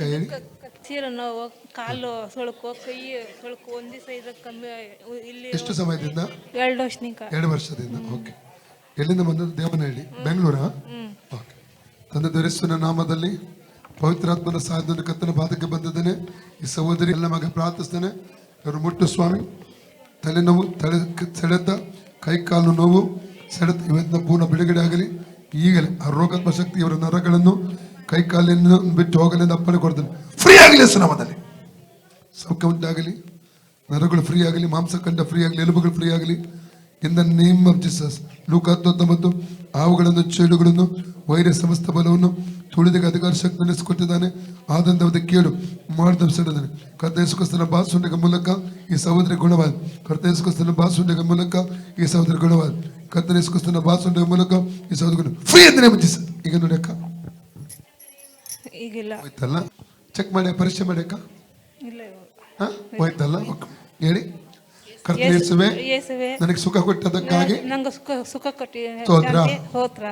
ಹೇಳಿ ಚೀರ ನೋವು ಕಾಲು ಸೊಳಕು ಕೈ ಸೊಳಕು ಒಂದಿ ಸೈಜ್ ಕಮ್ಮಿ ಇಲ್ಲಿ ಎಷ್ಟು ಸಮಯದಿಂದ? ಎರಡು ವರ್ಷನಿಕ ಎರಡು ವರ್ಷದಿಂದ ಓಕೆ. ಎಲ್ಲಿಂದ ಬಂದದ್ದು? ದೇವನಹಳ್ಳಿ ಬೆಂಗಳೂರ? ಓಕೆ. ತಂದೆ ಧರಿಸುವ ನಾಮದಲ್ಲಿ ಪವಿತ್ರಾತ್ಮನ ಸಹಾಯದಿಂದ ಕತ್ತನ ಬಾಧಕ್ಕೆ ಬಂದಿದ್ದೇನೆ. ಈ ಸಹೋದರಿ ಎಲ್ಲ ಮಗ ಪ್ರಾರ್ಥಿಸ್ತೇನೆ. ಇವರು ಮುಟ್ಟು ಸ್ವಾಮಿ. ತಲೆನೋವು ತಲೆ ಸೆಳೆತ ಕೈ ಕಾಲು ನೋವು ಸೆಳೆತ ಇವತ್ತಿನ ಪೂರ್ಣ ಬಿಡುಗಡೆ ಆಗಲಿ. ಈಗಲೇ ಆ ರೋಗಾತ್ಮ ಶಕ್ತಿ ಇವರ ನರಗಳನ್ನು ಕೈ ಕಾಲಿನ ಬಿಟ್ಟು ಹೋಗಲಿ ಎಂದು ಅಪ್ಪಣೆ ಕೊಡ್ತೇನೆ. ಫ್ರೀ ಆಗಲಿ ಸುನಾಮದಲ್ಲಿ ಸೌಖ್ಯ ಉಂಟಾಗಲಿ ನರಗಳು ಫ್ರೀ ಆಗಲಿ ಮಾಂಸಖಂಡ ಫ್ರೀ ಆಗಲಿ, ಎಲುಬುಗಳು ಫ್ರೀ ಆಗಲಿ. In the name of Jesus ಲೂಕ ಹತ್ತೊಂಬತ್ತು ಹಾವುಗಳನ್ನು, ಚೇಳುಗಳನ್ನು, ವೈರಸ್ ಸಮಸ್ತ ಬಲವನ್ನು ತುಳಿದಿಗೆ ಅಧಿಕಾರ ಶಕ್ತಿ ನಡೆಸಿಕೊಟ್ಟಿದ್ದಾನೆ ಆದಂದವದ ಕೇಳು ಮಾಡಿದ ಸೆಳೆದಾನೆ ಕರ್ತೇಸುಕಸ್ತನ ಬಾಸುಂಡೆಗ ಮೂಲಕ ಈ ಸಹೋದರಿ ಗುಣವಾದ. ಕರ್ತೇಸುಕಸ್ತನ ಬಾಸುಂಡೆಗ ಮೂಲಕ ಈ ಸಹೋದರಿ ಗುಣವಾದ. ಕರ್ತೇಸುಕಸ್ತನ ಬಾಸುಂಡೆಗ ಮೂಲಕ ಈ ಸಹೋದರಿ ಗುಣ ಫ್ರೀ ನೇಮ್ ಜೀಸಸ್ ಈಗ ನೋಡಿ ಅಕ್ಕ. ಈಗಿಲ್ಲ. ಹೋಯ್ತಲ್ಲ? ಚೆಕ್ ಮಾಡಿ ಪರೀಕ್ಷೆ ಮಾಡಿ ಇಲ್ಲ. ಹಾ? ಹೋಯ್ತಲ್ಲ. ಹೇಳಿ. ಕರ್ತೇಸುವೆ ಯೇಸುವೆ ನನಗೆ ಸುಖ ಕೊಟ್ಟದಕ್ಕಾಗಿ ನಂಗೆ ಸುಖ ಸುಖ ಕೊಟ್ಟಿ ಸ್ತೋತ್ರ. ಹೋತ್ರ